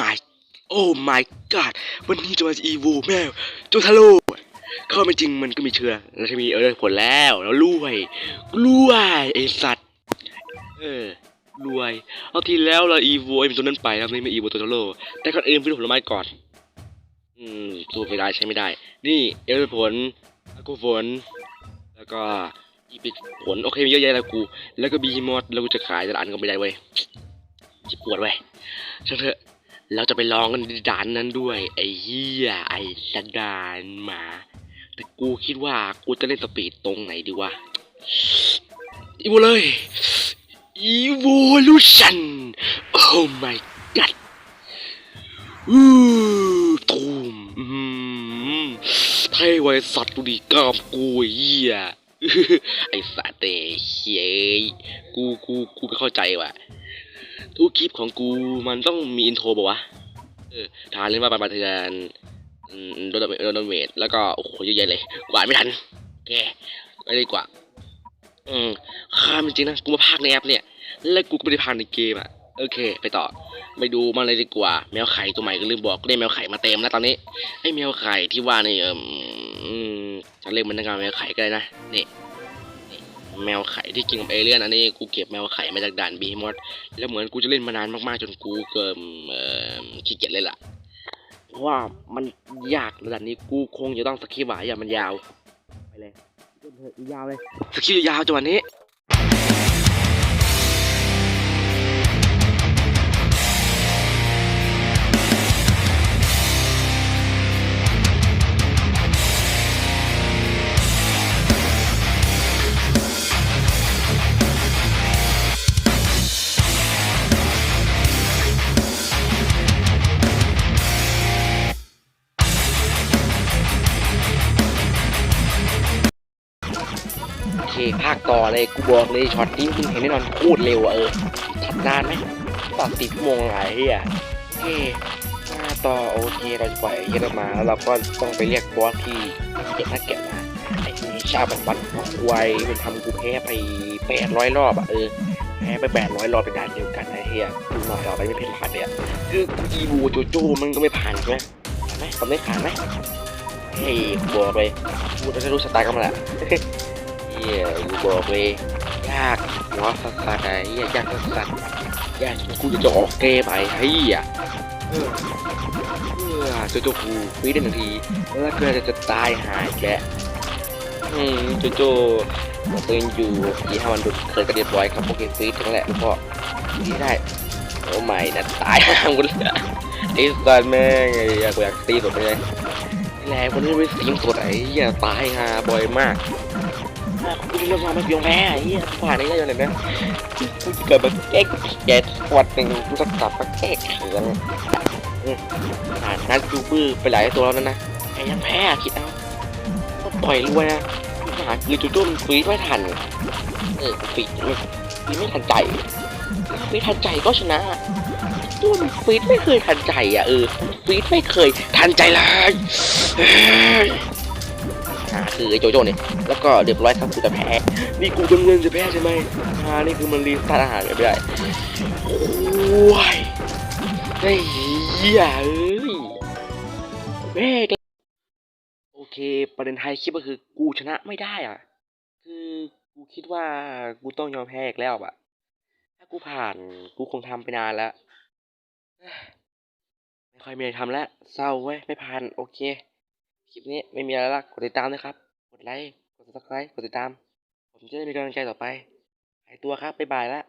my โอ้ my god วันนี้จะมาอีโวแม่โจทาโร่เข้าไม่จริงมันก็มีเชื่อแล้วจะมีเออผลแล้วแล้วรวยรวยไอสัตว์เออรวยเอาทีแล้วเราอีโวไอเป็นตัวนั้นไปแล้วไม่ไม่อีโวตัวทาโร่แต่ก่อนอื่นไปดูผลไม้ก่อน อืมสู้ไม่ได้ใช้ไม่ได้ นี่เอลผลอากูฝนแล้วก็อีปิดผลโอเคมีเยอะแยะแล้วกู แล้วก็บีมอดแล้วกูจะขายแต่ละอันก็ไม่ได้เว้ยจิปวดเว้ยช่างเถอะ เราจะไปลองกันด่านนั้นด้วย ไอ้เหี้ยไอ้สันดานหมา แต่กูคิดว่ากูจะเล่นสปีดตรงไหนดีวะอีโวเลยอีโวลูชันโอ้ my god อู้ตูมอืมเท่ไวสัตว์ดูดิกล้ามกูเหี้ยไอ้สัตว์เตเฮ้ยกูกูกูไม่เข้าใจว่ะ ทุกคลิปของกูมันต้องมีอินโทรป่าวะ เออทานเล่นว่าปาปาเทือนโดนโดนเมดแล้วก็โอ้โหเยอะแยะเลยกวาดไม่ทันแกไม่ดีกว่า อืมข้ามจริงนะกูมาพากในแอปเนี่ยแล้วกูก็ไม่ได้พากในเกมอะโอเค ไปต่อไปดูมันเลยดีกว่า แมวไข่ตัวใหม่ก็ลืมบอกได้แมวไข่มาเต็มแล้วตอนนี้ไอ้แมวไข่ที่ว่านี่เอมอืมจะเรียกมันนักการแมวไข่ก็ได้นะนี่ แมวไข่ที่กินกับเอเลี่ยนอันนี้กูเก็บแมวไข่มาจากด่านบีมอสแล้วเหมือนกูจะเล่นมานานมากๆจนกูเกิมขี้เกียจเลยล่ะเพราะว่ามันยากระดับนี้กูคงจะต้องสกีบหายอย่างมันยาวไปเลยยาวเลยสกียาวจังหวะนี้ ภาคต่อเลยกูบอกเลยช็อตนี้มึงเห็นแน่นอนโคตรเร็วอะเออนานไหมต่อสิบโมงหลายเฮียโอเคหน้าต่อโอเคเราจะปล่อยไอ้เฮียเรามาแล้วเราก็ต้องไปเรียกบอสที่เก็บหน้าเก็บมาไอ้ชาบันบันของไวมันทำกูแพ้ไปแปดร้อยรอบอะเออแพ้ไปแปดร้อยรอบเป็นด่านเดียวกันนะเฮียกูมาต่อไปไม่เป็นผ่านเนี่ยคือกูอีบูโจโจ้มันก็ไม่ผ่านใช่ไหมไหมทำได้ผ่านไหมเฮ้ยบอกเลยกูจะรู้สไตล์กันมาแหละ บอกเลยยากหัวสัสสัสไอ้เฮียยากสัสสัสยากกูจะจะออกเกมไอ้เฮียเออเออโจโจกูฟีดได้หนึ่งทีแล้วก็จะจะตายหายแกอืมโจโจปืนอยู่ยี่ห้าวันดุดเคยกระเดียบร้อยครับพวกเกมฟีดทั้งแหละพ่อที่ได้โอ้ไม่นะตายห่างกูเลยไอ้สัสแม่งไอ้เหี้ยกูอยากตีสุดไปเลยแรงวันนี้ไม่สิงสดไอ้เหี้ยตายหาบ่อยมาก กูเลือกมาไม่เพียงแพ้ไอ้เหี้ยผ่านได้ยังไงนะกูจะเกิดมาแก้แกวันหนึ่งกูจะกลับมาแก้เขือนผ่านนัดจูบื้อไปหลายตัวแล้วนั่นะไอ้ยังแพ้คิดเอาก็ปล่อยรวยนะหาคือจูจุ้มฟีดไม่ทันเออฟีดไม่ฟีดไม่ทันใจฟีดทันใจก็ชนะตัวมันฟีดไม่เคยทันใจอะเออฟีดไม่เคยทันใจเลย รือไอ้โจโจ้เนี่ยแล้วก็เรียบร้อยครับกูจะแพ้นี่กูจำเงินจะแพ้ใช่ไหมอ่านี่คือมันรีสตาร์ทอาหารไม่ได้โอ้ยไอ้เหี้ยเอ้ยแม่โอเค ประเด็นไทยคลิปก็คือกูชนะไม่ได้อะ คือกูคิดว่ากูต้องยอมแพ้อีกแล้วอะถ้ากูผ่านกูคงทำไปนานแล้วไม่ค่อยมีอะไรทำแล้วเศร้าเว้ยไม่ผ่านโอเคคลิปนี้ไม่มีอะไรละกดติดตามนะครับ ไลค์ กด subscribe กดติดตาม ผมจะได้มีกำลังใจต่อไปหายตัวครับ บ๊ายบายละ